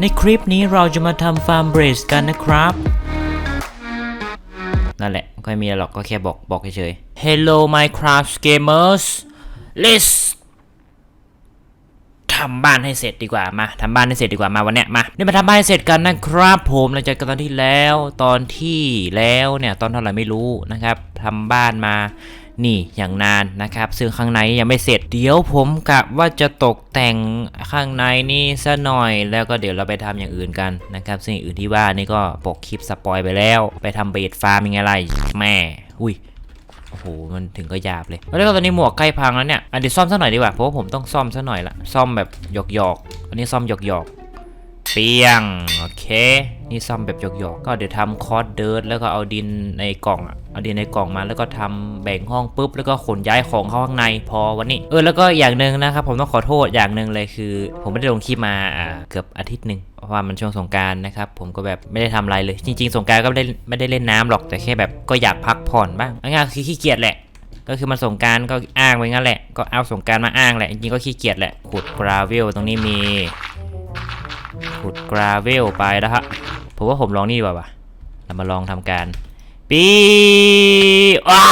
ในคลิปนี้เราจะมาทำฟาร์มเบรสกันนะครับ นั่นแหละไม่ค่อยมีอะไรหรอกก็แค่บอกบอกเฉยๆ Hello Minecraft gamers let's ทำบ้านให้เสร็จดีกว่ามาทำบ้านให้เสร็จดีกว่ามาวันเนี้ยมานี่มาทำบ้านให้เสร็จกันนะครับผมหลังจากตอนที่แล้วตอนที่แล้วเนี่ยตอนเท่าไหร่ไม่รู้นะครับทำบ้านมา นี่อย่างนานนะครับ ซึ่งข้างในยังไม่เสร็จ เดี๋ยวผมกะว่าจะตกแต่งข้างในนี่ซะหน่อย แล้วก็เดี๋ยวเราไปทำอย่างอื่นกันนะครับ ซึ่งอื่นที่ว่านี่ก็ปกคลิปสปอยไปแล้ว ไปทำเบดฟาร์มยังไงล่ะแม่ อุ้ยโอ้โห มันถึงก็หยาบเลย แล้วก็ตอนนี้หมวกใกล้พังแล้วเนี่ยอันนี้ซ่อมซะหน่อยดีกว่า เพราะว่าผมต้องซ่อมซะหน่อยละ ซ่อมแบบหยอกหยอกๆอันนี้ซ่อมหยอกหยอกๆ เปียง โอเค นี่ซ่อมแบบหยอกหยอกๆ ก็เดี๋ยวทำคอร์สเดิร์ดแล้วก็เอาดินในกล่องอะเอาดินในกล่องมาแล้วก็ทำแบ่งห้องปุ๊บแล้วก็ขนย้ายของเข้าข้างในพอวันนี้เออแล้วก็อย่างหนึ่งนะครับผมต้องขอโทษอย่างหนึ่งเลยคือ ผมไม่ได้ลงคลิปมาเกือบอาทิตย์หนึ่งเพราะว่ามันช่วงสงการนะครับผมก็แบบไม่ได้ทำอะไรเลย จริง ๆ สงการก็ไม่ได้ไม่ได้เล่นน้ำหรอกแต่แค่แบบก็อยากพักผ่อนบ้างง่ายๆคือขี้เกียจแหละก็คือมันสงการก็อ้างไว้งั้นแหละก็เอาสงการมาอ้างแหละจริงๆก็ขี้เกียจแหละขุดกราเวลตรงนี้มี ขุดกราเวลไปนะฮะผมว่าผมลองนี่ดีกว่าวะเรามาลองทำการ ปีว้า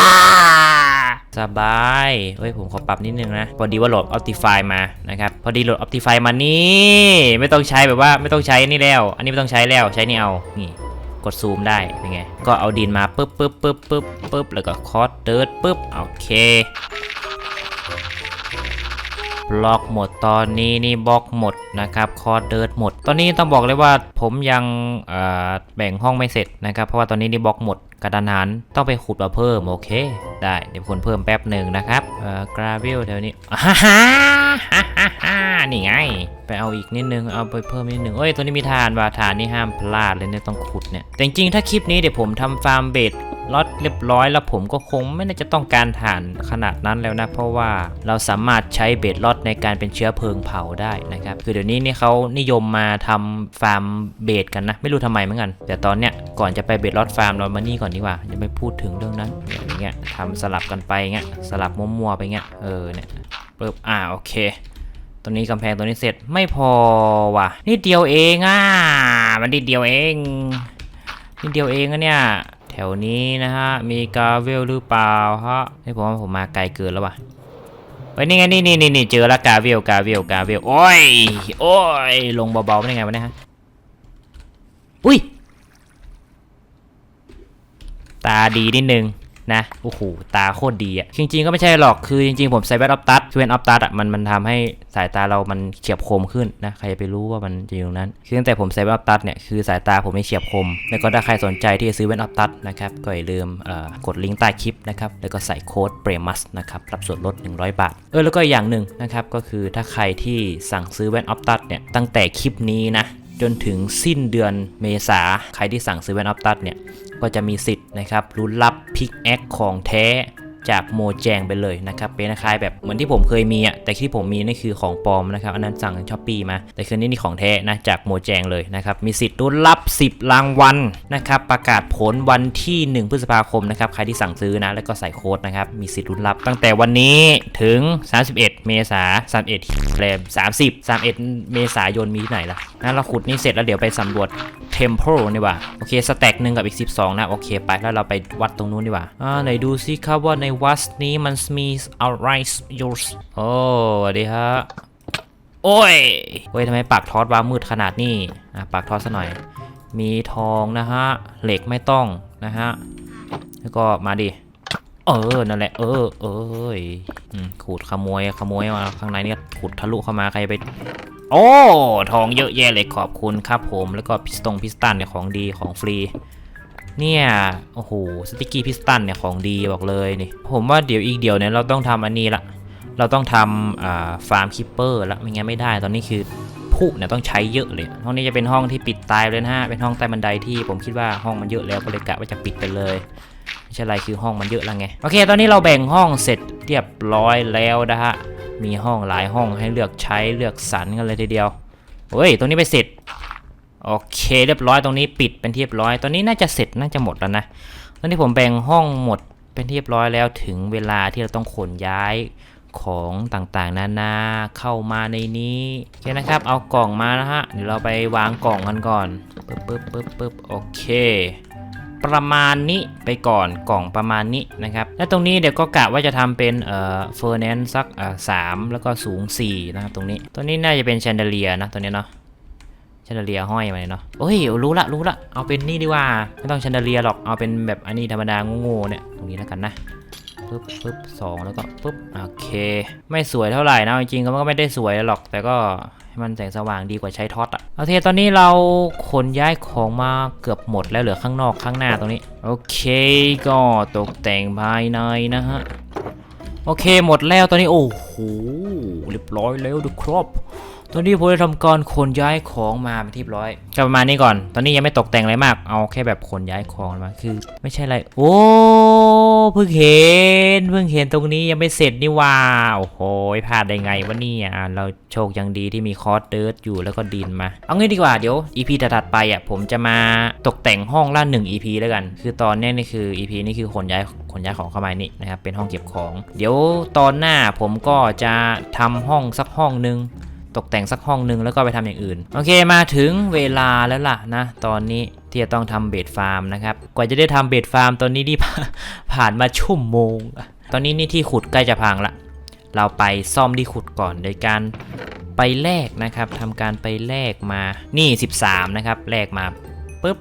สบายเฮ้ยผมขอปรับนิดนึงนะ พอดีว่าโหลด Optify มานะครับ พอดีโหลด Optify มานี่ ไม่ต้องใช้แบบว่าไม่ต้องใช้นี่แล้ว อันนี้ไม่ต้องใช้แล้วใช้นี่เอา นี่กดซูมได้เป็นไง ก็เอาดินมาปึ๊บปึ๊บปึ๊บปึ๊บปึ๊บแล้วก็คอสเดิร์ดปึ๊บโอเค บล็อกหมดตอนนี้นี่บล็อกหมดนะครับคอสเดิร์ดหมด ตอนนี้ต้องบอกเลยว่าผมยังแบ่งห้องไม่เสร็จนะครับเพราะว่าตอนนี้นี่บล็อกหมดกระดานหันต้องไปขุดมาเพิ่มโอเค ได้เดี๋ยวคนเพิ่มแป๊บหนึ่งนะครับเอ่อกราเวลแถวนี้ฮ่าฮ่าฮ่าฮ่าฮ่านี่ไง ไปเอาอีกนิดนึงเอาไปเพิ่มนิดนึงเอ้ยตัวนี้มีฐานว่าฐานนี่ห้ามพลาดเลยเนี่ยต้องขุดเนี่ยแต่จริงๆถ้าคลิปนี้เดี๋ยวผมทำฟาร์มเบด ล็อตเรียบร้อยแล้วผมก็คงไม่น่าจะต้องการฐานขนาดนั้นแล้วนะ เพราะว่าเราสามารถใช้เบดล็อตในการเป็นเชื้อเพลิงเผาได้นะครับ คือเดี๋ยวนี้นี่เขานิยมมาทำฟาร์มเบดกันนะ ไม่รู้ทำไมเหมือนกัน แต่ตอนเนี้ยก่อนจะไปเบดล็อตฟาร์มเรามานี่ก่อนดีกว่าจะไม่พูดถึงเรื่องนั้นอย่างเงี้ยทำสลับกันไปเงี้ยสลับมั่วๆไปเงี้ยเออเนี่ยปึ๊บอ่าโอเคตัวนี้กำแพงตัวนี้เสร็จไม่พอว่ะนิดเดียวเองอะมันนิดเดียวเองนิดเดียวเองอะเนี่ย ถวนี้นะฮะ มีกาเวลหรือเปล่าฮะให้ผมว่าผมมาไกลเกินแล้วว่ะไปนี่ไงนี่นี่นี่เจอแล้วกาเวลกาเวลกาเวลโอ้ยโอ้ยลงเบาๆไม่ได้ไงวะเนี่ยฮะอุ้ยตาดีนิดนึง นะโอ้โหตาโคตรดีอะจริง ๆ ก็ไม่ใช่หรอกคือจริง ๆ ผมใส่แว่นออฟตัดคือแว่นออฟตัดอะมันมันทำให้สายตาเรามันเฉียบคมขึ้นนะใครจะไปรู้ว่ามันจะอยู่ตรงนั้นคือตั้งแต่ผมใส่แว่นออฟตัดเนี่ยคือสายตาผมไม่เฉียบคม แล้วก็ถ้าใครสนใจที่จะซื้อแว่นออฟตัดนะครับก็อย่าลืมกดลิงก์ใต้คลิปนะครับแล้วก็ใส่โค้ดเปรมัสนะครับรับส่วนลด 100 บาท เออแล้วก็อีกอย่างหนึ่งนะครับก็คือถ้าใครที่สั่งซื้อแว่นออฟตัดเนี่ยตั้งแต่คลิปนี้นะ จนถึงสิ้นเดือนเมษาใครที่สั่งซื้อแว่นออฟตัดเนี่ยก็จะมีสิทธิ์นะครับรุ้นรับพิกแอคของแท้ จากโมแจงไปเลยนะครับเป็นคล้ายแบบเหมือนที่ผมเคยมีอะแต่ที่ผมมีนี่คือของปลอมนะครับอันนั้นสั่งช้อปปี้มา แต่คืนนี้นี่ของแท้นะจากโมแจงเลยนะครับมีสิทธิ์ลุ้นรับ 10 รางวัลนะครับประกาศผลวันที่ 1 พฤษภาคมนะครับใครที่สั่งซื้อนะแล้วก็ใส่โค้ดนะครับมีสิทธิ์ลุ้นรับตั้งแต่วันนี้ถึง 31 เมษา31แรม30 31 เมษายนมีที่ไหนล่ะนะเราขุดนี่เสร็จแล้วเดี๋ยวไปสำรวจ Temple นี่ว่าโอเคสแต็กหนึ่งกับอีก 12 นะโอเคไปแล้วเราไปวัดตรงนู้นดีกว่าอ่าไหนดูซิครับว่าในวัดนี้มันมีอะไรอยู่โอ้สวัสดีฮะโอ้ยเฮ้ยทำไมปากทอดว้ามืดขนาดนี้อะปากทอดซะหน่อย มีทองนะฮะ เหล็กไม่ต้องนะฮะ แล้วก็มาดิ เออ นั่นแหละ เออ เออขูดขโมย ขโมยมาข้างในนี่ขูดทะลุเข้ามาใครไป โอ้ ทองเยอะแยะเลยขอบคุณครับผม แล้วก็พิสตงพิสตันเนี่ยของดีของฟรี เนี่ย โอ้โห สติกกี้พิสตันเนี่ยของดีบอกเลยนี่ ผมว่าเดี๋ยวอีกเดี๋ยวเนี่ยเราต้องทำอันนี้ละ เราต้องทำฟาร์มคิปเปอร์ละไม่งั้นไม่ได้ ตอนนี้คือผู้เนี่ยต้องใช้เยอะเลย ห้องนี้จะเป็นห้องที่ปิดตายเลยนะฮะ เป็นห้องใต้บันไดที่ผมคิดว่าห้องมันเยอะแล้วก็เลยกะว่าจะปิดไปเลยไม่ใช่อะไรคือห้องมันเยอะแล้วไง โอเค ตอนนี้เราแบ่งห้องเสร็จเรียบร้อยแล้วนะฮะ มีห้องหลายห้องให้เลือกใช้เลือกสรรกันเลยทีเดียวเฮ้ย ตรงนี้ไปเสร็จ โอเคเรียบร้อยตรงนี้ปิดเป็นที่เรียบร้อย ตอนนี้น่าจะเสร็จน่าจะหมดแล้วนะ ตอนนี้ผมแบ่งห้องหมดเป็นที่เรียบร้อยแล้วถึงเวลาที่เราต้องขนย้ายของต่างๆนานาเข้ามาในนี้โอเคนะครับ เอากล่องมานะฮะเดี๋ยวเราไปวางกล่องกันก่อนปึ๊บปึ๊บปึ๊บปึ๊บโอเค ประมาณนี้ไปก่อนกล่องประมาณนี้นะครับ และตรงนี้เดี๋ยวก็กะว่าจะทำเป็นเอ่อเฟอร์แนนสักเอ่อสามแล้วก็สูง4นะครับตรงนี้ตัวนี้น่าจะเป็นแชนเดเลียนะตัวนี้เนาะ ชนเดเลียห้อยมาเลยเนาะโอ้ยรู้ละรู้ละเอาเป็นนี่ดีกว่า ไม่ต้องแชนเดเลียหรอกเอาเป็นแบบอันนี้ธรรมดาโง่ๆเนี่ยตรงนี้แล้วกันนะปึ๊บปึ๊บสองแล้วก็ปึ๊บโอเค ไม่สวยเท่าไหร่นะจริงๆก็มันก็ไม่ได้สวยหรอก แต่ก็ให้มันแสงสว่างดีกว่าใช้ท็อตอะโอเคตอนนี้เราขนย้ายของมาเกือบหมดแล้วเหลือข้างนอกข้างหน้าตรงนี้ โอเคก็ตกแต่งภายในนะฮะโอเคหมดแล้วตอนนี้โอ้โหเรียบร้อยแล้วดูครบ ตอนนี้ผมได้ทำการขนย้ายของมาเป็นที่เรียบร้อยก็ประมาณนี้ก่อน ตอนนี้ยังไม่ตกแต่งอะไรมาก เอาแค่แบบขนย้ายของมา คือ ไม่ใช่อะไร โอ้ เพิ่งเห็น เพิ่งเห็นตรงนี้ยังไม่เสร็จนี่ว่า โอ้โหพลาดได้ไงวะเนี่ยอะเราโชคยังดีที่มีคอร์สเดิร์ดอยู่แล้วก็ดินมา เอางี้ดีกว่า เดี๋ยว EP ถัดไปอะผมจะมาตกแต่งห้องละหนึ่ง EP แล้วกัน คือตอนนี้นี่คือ EP นี่คือขนย้ายขนย้ายของเข้ามานี่นะครับ เป็นห้องเก็บของ เดี๋ยวตอนหน้าผมก็จะทำห้องสักห้องหนึ่ง ตกแต่งสักห้องหนึ่งแล้วก็ไปทำอย่างอื่น โอเคมาถึงเวลาแล้วล่ะนะ ตอนนี้ที่จะต้องทำเบดฟาร์มนะครับ กว่าจะได้ทำเบดฟาร์มตอนนี้นี่ผ่านมาชั่วโมง ตอนนี้นี่ที่ขุดใกล้จะพังละ เราไปซ่อมที่ขุดก่อนโดยการไปแลกนะครับทำการไปแลกมานี่ 13 นะครับแลกมาปุ๊บ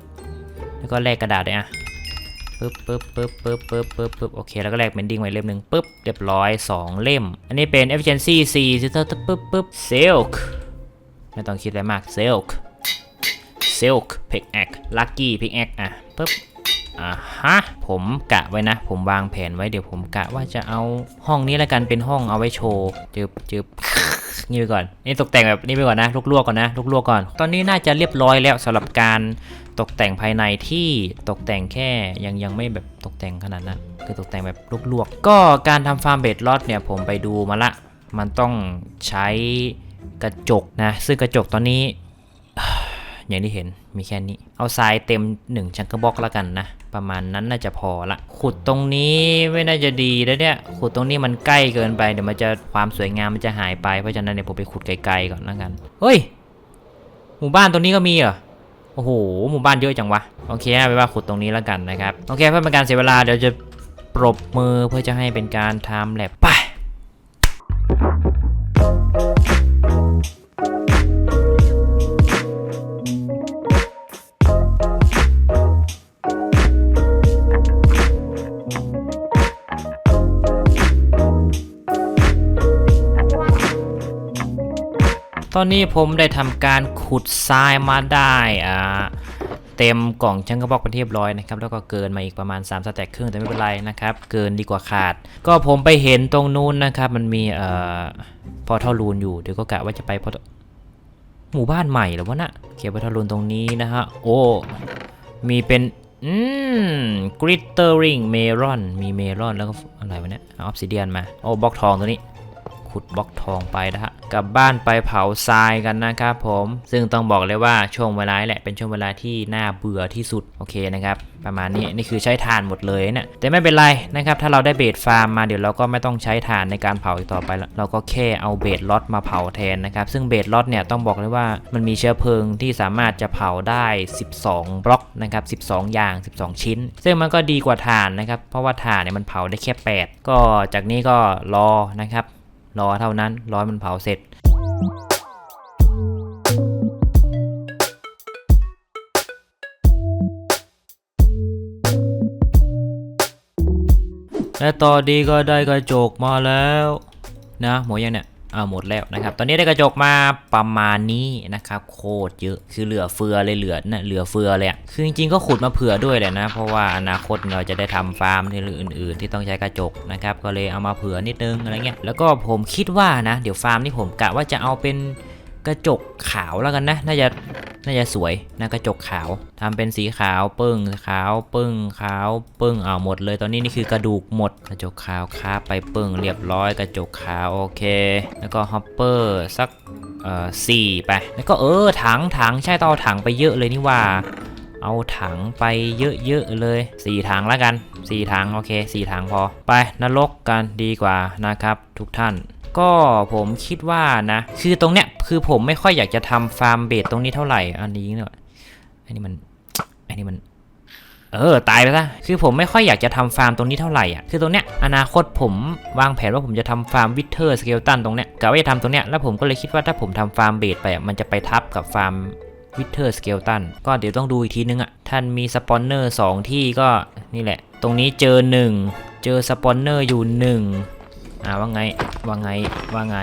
แล้วก็แลกกระดาษเลยอะ ปึ๊บปึ๊บปึ๊บปึ๊บปึ๊บปึ๊บปึ๊บโอเค แล้วก็แลกเมนดิ้งไว้เล่มหนึ่งปึ๊บ เรียบร้อย 2 เล่ม อันนี้เป็น efficiency 4ซิสเตอร์ปึ๊บปึ๊บ silk ไม่ต้องคิดอะไรมาก silk silk pickaxe lucky pickaxe อะปึ๊บอ่าฮะ ผมกะไว้นะ ผมวางแผนไว้เดี๋ยวผมกะว่าจะเอาห้องนี้แล้วกันเป็นห้องเอาไว้โชว์จึบจึบ นี่ไปก่อนนี่ตกแต่งแบบนี้ไปก่อนนะลวกๆก่อนนะลวกๆก่อน ตอนนี้น่าจะเรียบร้อยแล้วสำหรับการตกแต่งภายในที่ตกแต่งแค่ยังยังไม่แบบตกแต่งขนาดนั้นคือตกแต่งแบบลวกๆก็การทำฟาร์มเบดลอดเนี่ยผมไปดูมาละ มันต้องใช้กระจกนะ ซึ่งกระจกตอนนี้ อย่างที่เห็นมีแค่นี้ เอาทรายเต็ม 1 ชังกระบอกแล้วกันนะ ประมาณนั้นน่าจะพอละขุดตรงนี้ไม่น่าจะดีแล้วเนี่ยขุดตรงนี้มันใกล้เกินไปเดี๋ยวมันจะความสวยงามมันจะหายไปเพราะฉะนั้นเนี่ยผมไปขุดไกลๆก่อนแล้วกันเฮ้ยหมู่บ้านตรงนี้ก็มีเหรอโอ้โหหมู่บ้านเยอะจังวะโอเคไปว่าขุดตรงนี้แล้วกันนะครับโอเคเพื่อเป็นการเสียเวลาเดี๋ยวจะปรบมือเพื่อจะให้เป็นการทำแลบไป ตอนนี้ผมได้ทำการขุดทรายมาได้อ่าเต็มกล่องช่างกระบอกเป็นที่เรียบร้อยนะครับแล้วก็เกินมาอีกประมาณ3สแต็กครึ่งแต่ไม่เป็นไรนะครับ เกินดีกว่าขาด ก็ผมไปเห็นตรงนู้นนะครับ มันมีเอ่อพอเท่ารูนอยู่เดี๋ยวก็กะว่าจะไปพอหมู่บ้านใหม่หรือวะน่ะเขียนพอเท่ารูนตรงนี้นะฮะโอ้มีเป็นอืมกริตเตอร์ริงเมลอนมีเมลอนแล้วก็อะไรวะเนี่ยเอาออฟซิเดียนมาโอ้บล็อกทองตัวนี้ ขุดบล็อกทองไปนะฮะกลับบ้านไปเผาทรายกันนะครับผมซึ่งต้องบอกเลยว่าช่วงเวลาแหละเป็นช่วงเวลาที่น่าเบื่อที่สุดโอเคนะครับประมาณนี้นี่คือใช้ถ่านหมดเลยเนะี่ยแต่ไม่เป็นไรนะครับถ้าเราได้เบสฟาร์มมาเดี๋ยวเราก็ไม่ต้องใช้ถ่านในการเผาอีกต่อไปแล้วเราก็แค่เอาเบสล็อตมาเผาแทนนะครับซึ่งเบสล็อตเนี่ยต้องบอกเลยว่ามันมีเชื้อเพลิงที่สามารถจะเผาได้ 12 บล็อกนะครับ12 อย่าง 12 ชิ้น ซึ่งมันก็ดีกว่าถ่านนะครับเพราะว่าถ่านเนี่ยมันเผาได้แค่ 8 ก็จากนี้ก็รอนะครับ รอเท่านั้นร้อยมันเผาเสร็จและตอนนี้ก็ได้กระจกมาแล้ว นะหมวยังเนี่ย เอาหมดแล้วนะครับ ตอนนี้ได้กระจกมาประมาณนี้นะครับ โคตรเยอะคือเหลือเฟือเลยเหลือนะเหลือเฟือเลยคือจริงๆก็ขุดมาเผื่อด้วยแหละนะ เพราะว่าอนาคตเราจะได้ทำฟาร์มที่อื่น ๆ ที่ต้องใช้กระจกนะครับ ก็เลยเอามาเผื่อนิดนึงอะไรเงี้ยแล้วก็ผมคิดว่านะ เดี๋ยวฟาร์มนี่ผมกะว่าจะเอาเป็น กระจกขาวแล้วกันนะ น่าจะน่าจะสวยนะกระจกขาวทำเป็นสีขาวปึ้งขาวปึ้งขาวปึ้งเอาหมดเลยตอนนี้นี่คือกระดูกหมดกระจกขาวคาบไปปึ้งเรียบร้อยกระจกขาวโอเค แล้วก็ฮอปเปอร์สักเอ่อสี่ไปแล้วก็เออถังถังใช่ต้องเอาถังไปเยอะเลยนี่ว่า เอาถังไปเยอะๆเลยสี่ถังแล้วกันสี่ถังโอเคสี่ถังพอไปนรกกันดีกว่านะครับทุกท่าน ก็ผมคิดว่านะ คือตรงเนี้ยคือผมไม่ค่อยอยากจะทำฟาร์มเบสตรงนี้เท่าไหร่ อันนี้เนี่ยอันนี้มัน อันนี้มันเออตายไปซะคือผมไม่ค่อยอยากจะทำฟาร์มตรงนี้เท่าไหร่อะคือตรงเนี้ยอนาคตผมวางแผนว่าผมจะทำฟาร์มวิเทอร์สเกลตันตรงเนี้ยกะว่าจะทำตรงเนี้ยแล้วผมก็เลยคิดว่าถ้าผมทำฟาร์มเบสไปอะมันจะไปทับกับฟาร์มวิเทอร์สเกลตันก็เดี๋ยวต้องดูอีกทีนึงอะท่านมีสปอนเนอร์สองที่ก็นี่แหละ ตรงนี้เจอหนึ่งเจอสปอนเนอร์อยู่หนึ่ง อ่าว่าไงว่าไงว่าไง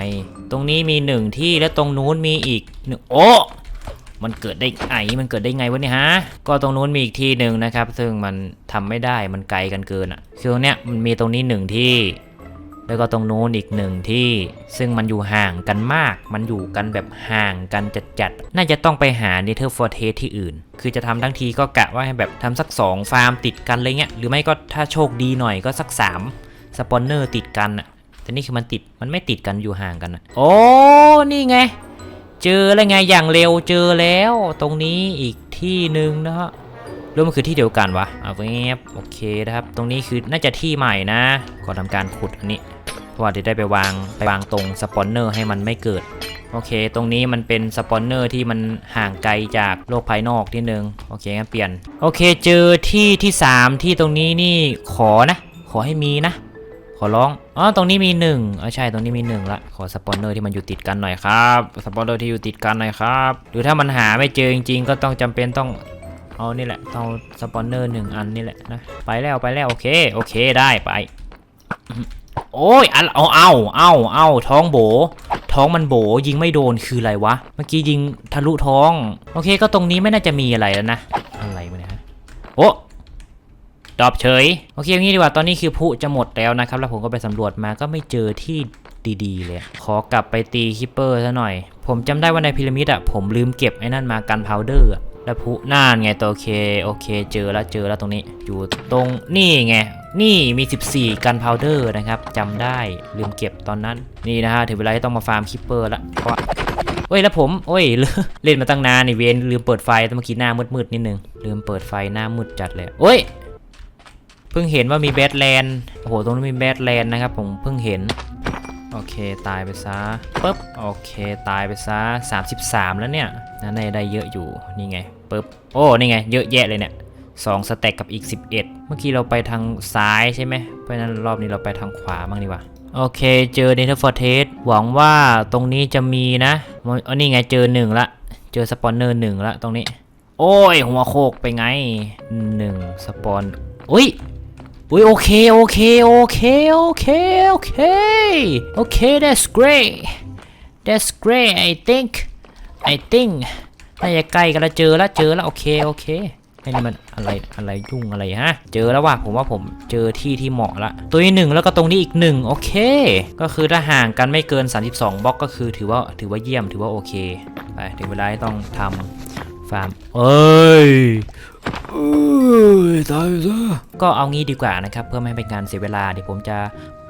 ตรงนี้มีหนึ่งที่แล้วตรงนู้นมีอีกหนึ่งโอ้มันเกิดได้ไงมันเกิดได้ไงวะเนี่ยฮะ ก็ตรงนู้นมีอีกที่หนึ่งนะครับ ซึ่งมันทำไม่ได้ มันไกลกันเกินอะ่ะคือตรงเนี้ยมันมีตรงนี้หนึ่งที่ แล้วก็ตรงนู้นอีกหนึ่งที่ ซึ่งมันอยู่ห่างกันมาก มันอยู่กันแบบห่างกันจัดๆ น่าจะต้องไปหาเนเธอร์ฟอร์เทสที่อื่น คือจะทำทั้งทีก็กะว่าให้แบบทำสักสองฟาร์มติดกันอะไรเงี้ย หรือไม่ก็ถ้าโชคดีหน่อยก็สักสามสปอนเนอร์ติดกันอะ แต่นี่คือมันติด มันไม่ติดกันอยู่ห่างกันนะโอ้ นี่ไง เจอแล้วไงอย่างเร็วเจอแล้ว ตรงนี้อีกที่หนึ่งนะฮะหรู้มันคือที่เดียวกันวะเอาเงียบโอเคนะครับ ตรงนี้คือน่าจะที่ใหม่นะก็ทำการขุดอันนี้ เพราะว่าเดี๋ยวได้ไปวางไปวางตรงสปอนเนอร์ให้มันไม่เกิดโอเค ตรงนี้มันเป็นสปอนเนอร์ที่มันห่างไกลจากโลกภายนอกนิดนึง โอเคงั้นเปลี่ยน โอเค เจอที่ที่สามที่ตรงนี้นี่ขอนะ ขอให้มีนะ อร้อง อ๋อ ตรงนี้มีหนึ่งอ๋อใช่ ตรงนี้มีหนึ่งละ ขอสปอนเนอร์ที่มันอยู่ติดกันหน่อยครับ สปอนเนอร์ที่อยู่ติดกันหน่อยครับ หรือถ้ามันหาไม่เจอจริงๆ ก็ต้องจำเป็นต้องเอานี่แหละต้องสปอนเนอร์หนึ่งอันนี่แหละนะ ไปแล้วไปแล้วโอเค โอเคได้ไป โอ้ยอันเอาเอาเอาเอาท้องโบ ท้องมันโบยิงไม่โดนคืออะไรวะ เมื่อกี้ยิงทะลุท้อง โอเค ก็ตรงนี้ไม่น่าจะมีอะไรแล้วนะ อะไรวะเนี่ยฮะ โอ้ ดรอปเฉย โอเคอย่างนี้ดีกว่า ตอนนี้คือพลุจะหมดแล้วนะครับ แล้วผมก็ไปสำรวจมาก็ไม่เจอที่ดีๆเลย ขอกลับไปตีคิปเปอร์ซะหน่อย ผมจำได้ว่าในพีระมิดอะผมลืมเก็บไอ้นั่นมากันพาวเดอร์อะแล้วพลุน่านไงตัวโอเค โอเค เจอแล้วเจอแล้วตรงนี้ อยู่ตรงนี่ไง นี่มี 14 กันพาวเดอร์นะครับจำได้ลืมเก็บตอนนั้น นี่นะฮะถึงเวลาที่ต้องมาฟาร์มคิปเปอร์ละเพราะว่าโอ้ยแล้วผมโอ้ยเล่นมาตั้งนานนี่เวนลืมเปิดไฟแต่เมื่อกี้หน้ามืดๆนิดนึงลืมเปิดไฟหน้ามืดจัดเลยโอ้ย เพิ่งเห็นว่ามีแบทแลนด์โอ้โห ตรงนี้มีแบทแลนด์นะครับผมเพิ่งเห็น โอเคตายไปซะปึ๊บโอเคตายไปซะ33 แล้วเนี่ยนั่นได้เยอะอยู่นี่ไงปึ๊บโอ้นี่ไงเยอะแยะเลยเนี่ย2สแต็กกับอีก 11 เมื่อกี้เราไปทางซ้ายใช่ไหมเพราะฉะนั้นรอบนี้เราไปทางขวาบ้างดีกว่าโอเค เจอเนเธอร์ฟอร์เทสหวังว่าตรงนี้จะมีนะอ๋อนี่ไงเจอหนึ่งละ เจอสปอนเนอร์หนึ่งละตรงนี้ โอ้ย หัวโคกไปไงหนึ่งสปอนอุ้ย อุ้ยโอเคโอเคโอเคโอเคโอเคโอเค that's great that's great I think I think น่าจะใกล้กันแล้วเจอแล้วเจอแล้วโอเคโอเคไอ้นี่มันอะไรอะไรยุ่งอะไรฮะ เจอแล้วว่ะผมว่าผมเจอที่ที่เหมาะละ ตัวนี้หนึ่งแล้วก็ตรงนี้อีกหนึ่งโอเค ก็คือถ้าห่างกันไม่เกิน 32บล็อกก็คือถือว่าถือว่าเยี่ยมถือว่าโอเคไปถึงเวลาที่ต้องทำฟาร์มเอ้ย เอ้ยตายซะก็เอางี้ดีกว่านะครับ เพื่อไม่ให้เป็นการเสียเวลาเดี๋ยวผมจะ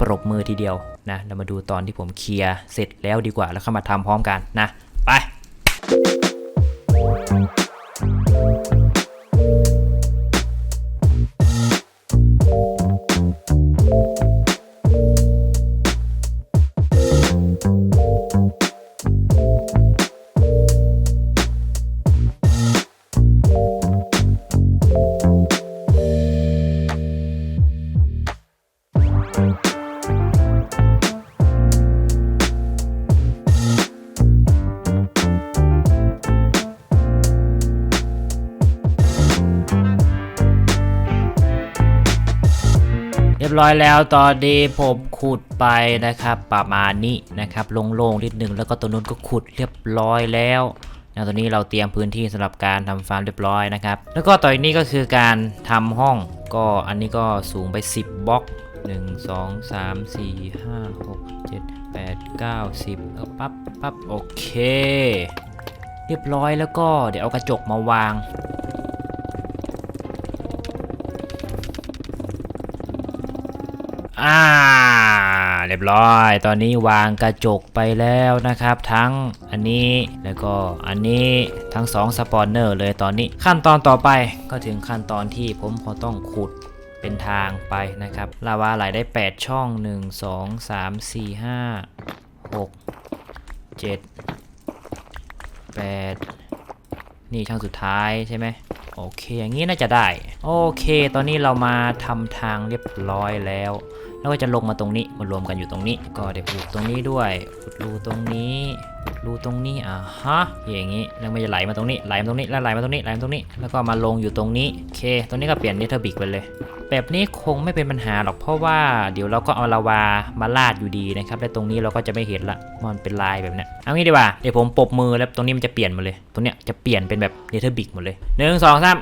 ปรบมือทีเดียวนะเรามาดูตอนที่ผมเคลียร์เสร็จแล้วดีกว่าแล้วเข้ามาทำพร้อมกันนะ ไป บร้อยแล้วตอนนี้ผมขุดไปนะครับ ประมาณนี้นะครับโล่งๆนิดนึงแล้วก็ตัวนู้นก็ขุดเรียบร้อยแล้วนะตอนนี้เราเตรียมพื้นที่สำหรับการทำฟาร์มเรียบร้อยนะครับ แล้วก็ต่อนนี้ก็คือการทำห้อง ก็อันนี้ก็สูงไป 10บล็อก1 2 3 4 5 6 7 8 9 10แล้วปั๊บปั๊บโอเค เรียบร้อยแล้วก็เดี๋ยวเอากระจกมาวาง เรียบร้อย ตอนนี้วางกระจกไปแล้วนะครับ ทั้งอันนี้แล้วก็อันนี้ทั้ง2สปอนเนอร์เลยตอนนี้ขั้นตอนต่อไปก็ถึงขั้นตอนที่ผมพอต้องขุดเป็นทางไปนะครับ ลาวาไหลได้ 8 ช่อง 1 2 3 4 5 6 7 8 นี่ช่องสุดท้ายใช่ไหมโอเค อย่างนี้น่าจะได้ โอเค ตอนนี้เรามาทำทางเรียบร้อยแล้ว แล้วก็จะลงมาตรงนี้มารวมกันอยู่ตรงนี้ ก็เดี๋ยวปลูกตรงนี้ด้วยขุดรูตรงนี้ขุดรูตรงนี้อ่าฮะอย่างนี้แล้วมันจะไหลมาตรงนี้ไหลมาตรงนี้แล้วไหลมาตรงนี้ไหลมาตรงนี้ แล้วก็มาลงอยู่ตรงนี้โอเคตรงนี้ก็เปลี่ยนเนเธอร์บิกไปเลย แบบนี้คงไม่เป็นปัญหาหรอกเพราะว่าเดี๋ยวเราก็เอาลาวามาลาดอยู่ดีนะครับและตรงนี้เราก็จะไม่เห็นละมันเป็นลายแบบนี้เอางี้ดีกว่าเดี๋ยวผมปบมือแล้วตรงนี้มันจะเปลี่ยนหมาเลยตรงเนี้ยจะเปลี่ยนเป็นแบบเนเธอร์บิกหมดเลยหนึ่งสองสาม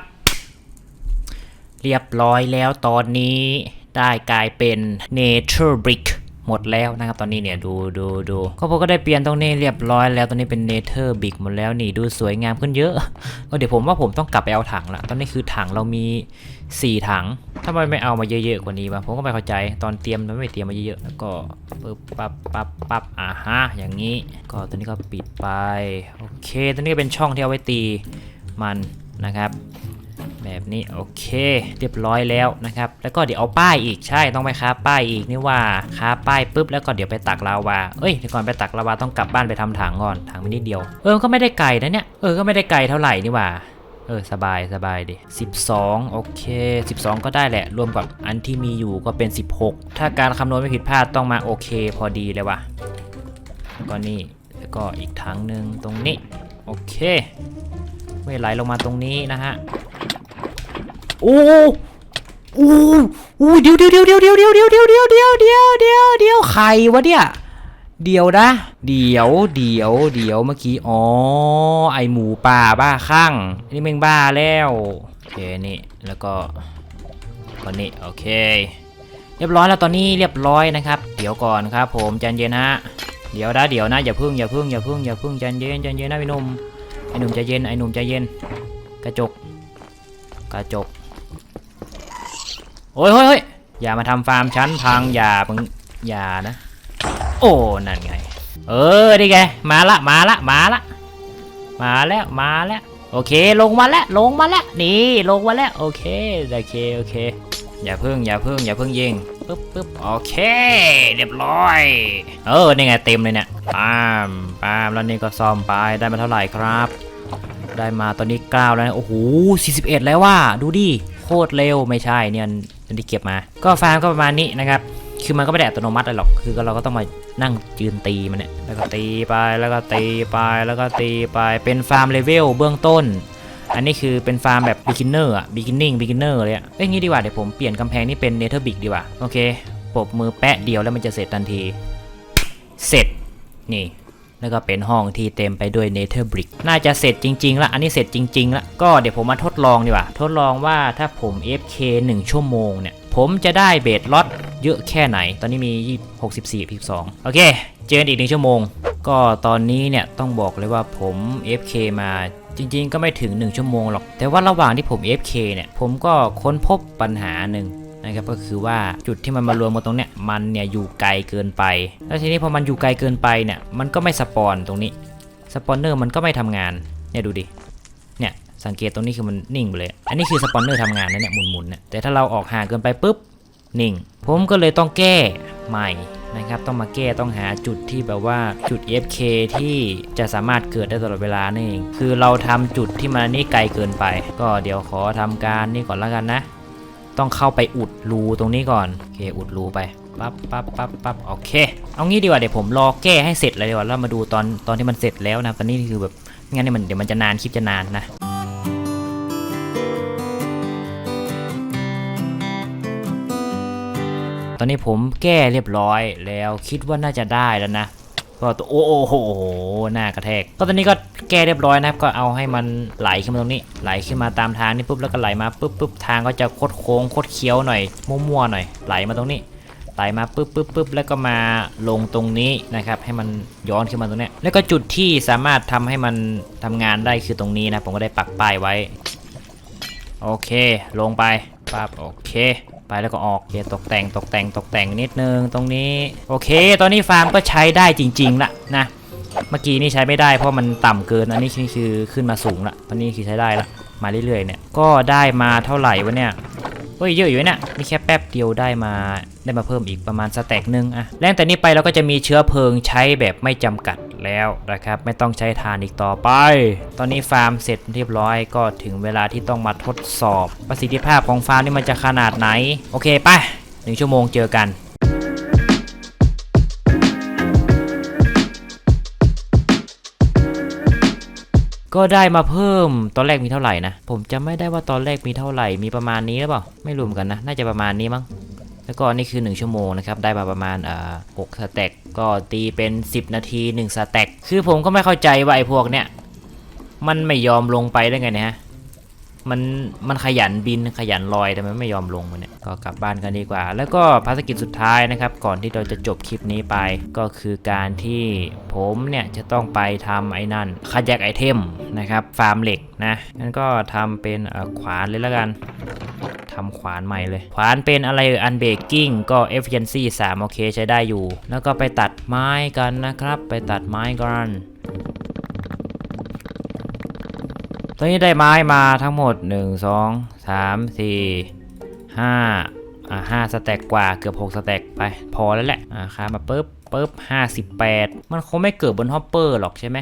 เรียบร้อยแล้วตอนนี้ ได้กลายเป็น Nature Brick หมดแล้วนะครับตอนนี้เนี่ยดูดูดูก็ผมก็ได้เปลี่ยนตรงนี้เรียบร้อยแล้วตอนนี้เป็น Nature Brick หมดแล้วนี่ดูสวยงามขึ้นเยอะก็เดี๋ยวผมว่าผมต้องกลับไปเอาถังละตอนนี้คือถังเรามี 4 ถังทำไมไม่เอามาเยอะๆกว่านี้วะผมก็ไม่เข้าใจตอนเตรียมทำไมไม่เตรียมมาเยอะๆแล้วก็ปึ๊บปั๊บปั๊บปั๊บอ่าฮะอย่างนี้ ก็ตัวนี้ก็ปิดไปโอเคตัวนี้ก็เป็นช่องที่เอาไว้ตีมันนะครับ แบบนี้โอเค เรียบร้อยแล้วนะครับ แล้วก็เดี๋ยวเอาป้ายอีกใช่ต้องไปค้าป้ายอีกนี่ว่าค้าป้ายปุ๊บแล้วก็เดี๋ยวไปตักลาวาเอ้ยเดี๋ยวก่อนไปตักลาวาต้องกลับบ้านไปทำถังก่อนถังไปนิดเดียวเออก็ไม่ได้ไกลนะเนี่ยเออก็ไม่ได้ไกลเท่าไหร่นี่ว่าเออสบายสบายดิ12 โอเค 12 ก็ได้แหละ รวมกับอันที่มีอยู่ก็เป็น 16 ถ้าการคำนวณไม่ผิดพลาดต้องมาโอเคพอดีเลยว่ะแล้วก็นี่แล้วก็อีกถังหนึ่งตรงนี้ โอเค ไม่ไหลลงมาตรงนี้นะฮะโอ้โอ้โอ้เดี๋ยวเดี๋ยวเดี๋ยวเดี๋ยวเดี๋ยวเดี๋ยวเดี๋ยวเดี๋ยวเดี๋ยวเดี๋ยวเดี๋ยวเดี๋ยวใครวะเนี่ยเดี๋ยวนะ เดี๋ยว เดี๋ยว เดี๋ยว เมื่อกี้ อ๋อ ไอหมูป่าบ้าข้างนี่แม่งบ้าแล้ว โอเค นี่ แล้วก็ก็นี่โอเค เรียบร้อยแล้วตอนนี้เรียบร้อยนะครับ เดี๋ยวก่อนครับ ผมใจเย็นฮะ เดี๋ยวนะ เดี๋ยวนะ อย่าพึ่ง อย่าพึ่ง อย่าพึ่ง อย่าพึ่งใจเย็นใจเย็นนะพี่หนุ่ม ไอหนุ่มใจเย็นไอหนุ่มใจเย็น กระจก กระจก โอ้ยเฮ้ยเฮ้ยอย่ามาทำฟาร์มชั้นพังอย่ามึงอย่านะ โอ้นั่นไง เออนี่ไงมาละมาละมาละมาแล้วมาแล้วโอเคลงมาแล้วลงมาแล้วนี่ลงมาแล้วโอเคโอเคโอเค อย่าพึ่งอย่าพึ่งอย่าพึ่งยิงปึ๊บปึ๊บโอเค เรียบร้อย เออนี่ไงเต็มเลยเนี่ยปามปามแล้วนี่ก็ซ่อมไปได้มาเท่าไหร่ครับ ได้มาตอนนี้9แล้วนะโอ้โห41 แล้วว่าดูดิโคตรเร็วไม่ใช่เนี่ยอันที่เก็บมา ก็ฟาร์มก็ประมาณนี้นะครับคือมันก็ไม่ได้อัตโนมัติอะไรหรอก คือเราก็ต้องมานั่งยืนตีมันเนี่ย แล้วก็ตีไป แล้วก็ตีไป แล้วก็ตีไป เป็นฟาร์มเลเวลเบื้องต้น อันนี้คือเป็นฟาร์มแบบ beginner อะ beginning beginner เลยอะเอ้ยงี้ดีกว่าเดี๋ยวผมเปลี่ยนกำแพงนี่เป็น nether brick ดีกว่า โอเคปบมือแปะเดียวแล้วมันจะเสร็จทันที เสร็จ นี่ แล้วก็เป็นห้องที่เต็มไปด้วย Nether Brick น่าจะเสร็จจริงๆละอันนี้เสร็จจริงๆละก็เดี๋ยวผมมาทดลองดีกว่า ทดลองว่าถ้าผม FK 1 ชั่วโมงเนี่ย ผมจะได้เบสล็อตเยอะแค่ไหน ตอนนี้มี 64 12 โอเค เจอกันอีกหนึ่งชั่วโมง ก็ตอนนี้เนี่ยต้องบอกเลยว่าผม FK มา จริงๆ ก็ไม่ถึง 1 ชั่วโมงหรอก แต่ว่าระหว่างที่ผม FK เนี่ย ผมก็ค้นพบปัญหาหนึ่งนะครับก็คือว่าจุดที่มันมารวมกันตรงเนี้ยมันเนี่ยอยู่ไกลเกินไป แล้วทีนี้พอมันอยู่ไกลเกินไปเนี่ยมันก็ไม่สปอนตรงนี้สปอนเนอร์มันก็ไม่ทำงานเนี่ยดูดิเนี่ยสังเกตตรงนี้คือมันนิ่งไปเลย อันนี้คือสปอนเนอร์ทำงานนะเนี่ยหมุนๆเนี่ยแต่ถ้าเราออกห่างเกินไปปุ๊บนิ่ง ผมก็เลยต้องแก้ใหม่ นะครับ ต้องมาแก้ต้องหาจุดที่แบบว่าจุด FK ที่จะสามารถเกิดได้ตลอดเวลานั่นเองคือเราทำจุดที่มันนี่ไกลเกินไป ก็เดี๋ยวขอทำการนี่ก่อนแล้วกันนะ ต้องเข้าไปอุดรูตรงนี้ก่อนโอเคอุดรูไปปั๊บปั๊บปั๊บปั๊บโอเค เอางี้ดีกว่าเดี๋ยวผมรอแก้ให้เสร็จเลยดีกว่าแล้วมาดูตอนตอนที่มันเสร็จแล้วนะตอนนี้คือแบบไม่งั้นเนี่ยมันเดี๋ยวมันจะนานคลิปจะนานนะ ตอนนี้ผมแก้เรียบร้อยแล้วคิดว่าน่าจะได้แล้วนะก็ตัวโอ้โหหน้ากระแทก ก็ตอนนี้ก็แก้เรียบร้อยนะครับ ก็เอาให้มันไหลขึ้นมาตรงนี้ ไหลขึ้นมาตามทางนี่ปุ๊บแล้วก็ไหลมาปุ๊บปุ๊บทางก็จะโคดโค้งโคดเคี้ยวหน่อยมั่วๆหน่อย ไหลมาตรงนี้ ไหลมาปุ๊บปุ๊บปุ๊บแล้วก็มาลงตรงนี้นะครับ ให้มันย้อนขึ้นมาตรงเนี้ยแล้วก็จุดที่สามารถทำให้มันทำงานได้คือตรงนี้นะผมก็ได้ปักป้ายไว้ โอเค ลงไปปั๊บโอเค ไปแล้วก็ออกเคตกแต่งตกแต่งตกแต่งนิดนึงตรงนี้ โอเค ตอนนี้ฟาร์มก็ใช้ได้จริงๆละนะเมื่อกี้นี่ใช้ไม่ได้เพราะมันต่ำเกินอันนี้คือขึ้นมาสูงละตอนนี้คือใช้ได้ละมาเรื่อยๆเนี่ยก็ได้มาเท่าไหร่วะเนี่ยเฮ้ยเยอะอยู่เนี่ยนี่แค่แป๊บเดียวได้มาได้มาเพิ่มอีกประมาณสแต็กหนึ่งอะแล้วแต่นี้ไปเราก็จะมีเชื้อเพลิงใช้แบบไม่จำกัด แล้วนะครับไม่ต้องใช้ทานอีกต่อไป ตอนนี้ฟาร์มเสร็จเรียบร้อยก็ถึงเวลาที่ต้องมาทดสอบ ประสิทธิภาพของฟาร์มนี่มันจะขนาดไหน โอเคไปหนึ่งชั่วโมงเจอกันก็ได้มาเพิ่มตอนแรกมีเท่าไหร่นะ ผมจำไม่ได้ว่าตอนแรกมีเท่าไหร่มีประมาณนี้หรือเปล่า ไม่รวมกันนะ น่าจะประมาณนี้มั้ง แล้วก็นี่คือ 1 ชั่วโมงนะครับ ได้มาประมาณอ่าหกสแต็กก็ตีเป็น 10 นาที 1 สแต็กคือผมก็ไม่เข้าใจว่าไอ้พวกเนี้ยมันไม่ยอมลงไปได้ไงเนะฮะ มันมันขยันบินขยันลอยแต่มันไม่ยอมลงมันเนี่ยก็กลับบ้านกันดีกว่า แล้วก็ภารกิจสุดท้ายนะครับ ก่อนที่เราจะจบคลิปนี้ไป ก็คือการที่ผมเนี่ยจะต้องไปทำไอ้นั่นคัดแยกไอเทมนะครับฟาร์มเหล็กนะงั้นก็ทำเป็นขวานเลยแล้วกันทำขวานใหม่เลย ขวานเป็นอะไรอันเบกกิ้งก็ efficiency 3 โอเคใช้ได้อยู่ แล้วก็ไปตัดไม้กันนะครับ ไปตัดไม้กัน อนนี้ได้ไม้มาทั้งหมด 1 2 3 4 5อ่าห้าสแต็กกว่าเกือบ 6 สแต็กไป พอแล้วแหละอ่าค้ามาปุ๊บปุ๊บ58 มันคงไม่เกิดบนฮอปเปอร์หรอกใช่ไหม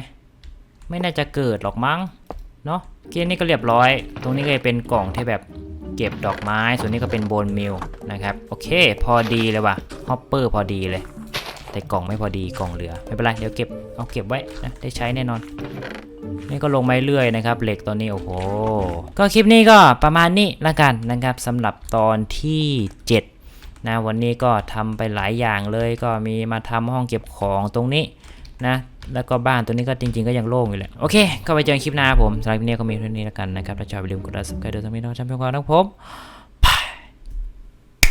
ไม่น่าจะเกิดหรอกมั้ง เนาะเกมนี้ก็เรียบร้อย ตรงนี้ก็จะเป็นกล่องที่แบบเก็บดอกไม้ ส่วนนี้ก็เป็นโบนมิลนะครับ โอเค พอดีเลยว่ะฮอปเปอร์พอดีเลย แต่กล่องไม่พอดีกล่องเหลือ ไม่เป็นไร เดี๋ยวเก็บ เอาเก็บไว้นะ ได้ใช้แน่นอน นี่ก็ลงมาเรื่อยนะครับ เหล็กตอนนี้โอ้โห ก็คลิปนี้ก็ประมาณนี้ละกันนะครับสำหรับตอนที่ 7 นะวันนี้ก็ทำไปหลายอย่างเลยก็มีมาทำห้องเก็บของตรงนี้นะแล้วก็บ้านตัวนี้ก็จริงๆก็ยังโล่งอยู่แหละโอเค ก็ไปเจอกันคลิปหน้าผมสำหรับคลิปนี้ก็มีเท่านี้แล้วกันนะครับถ้าชอบอย่าลืมกดไลค์ subscribe ด้วยสมิธน้องจำเป็นก่อนนะครับผม